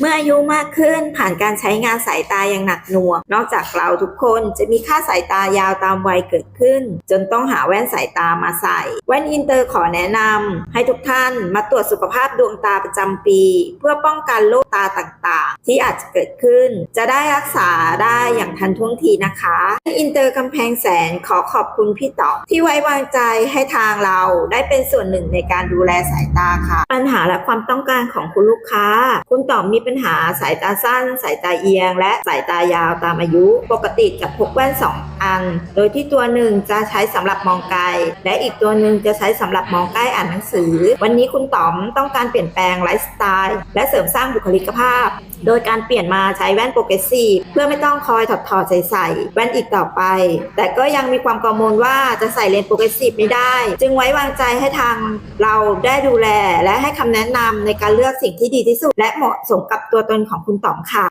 เมื่ออายุมากขึ้นผ่านการใช้งานสายตาอย่างหนักหน่วง นอกจากเราทุกคนจะมีค่าสายตายาวตามวัยเกิดขึ้น จนต้องหาแว่นสายตามาใส่ แว่นอินเตอร์ขอแนะนำให้ทุกท่านมาตรวจสุขภาพดวงตาประจำปี เพื่อป้องกันโรคตาต่างๆ ที่อาจจะเกิดขึ้น จะได้รักษาได้อย่างทันท่วงทีนะคะอินเตอร์กำแพงแสนขอขอบคุณพี่ต่อที่ไว้วางใจให้ทางเราได้เป็นส่วนหนึ่งในการดูแลสายตาค่ะ ปัญหาและความต้องการของคุณลูกค้า คุณต่อมีปัญหาสายตาสั้น สายตาเอียง และสายตายาวตามอายุ ปกติจะพกแว่น2ัน โดยที่ตัวหนึ่งจะใช้สำหรับมองไกล และอีกตัวหนึ่งจะใช้สำหรับมองใกล้อ่านหนังสือ วันนี้คุณต๋อมต้องการเปลี่ยนแปลงไลฟ์สไตล์ และเสริมสร้างบุคลิกภาพ โดยการเปลี่ยนมาใช้แว่นโปรเกรสซีฟเพื่อไม่ต้องคอยถอดถอดใส่ใส่แว่นอีกต่อไป แต่ก็ยังมีความกังวลว่าจะใส่เลนส์โปรเกรสซีฟไม่ได้ จึงไว้วางใจให้ทางเราได้ดูแลและให้คำแนะนำในการเลือกสิ่งที่ดีที่สุด และเหมาะสมกับตัวตนของคุณต๋อมค่ะ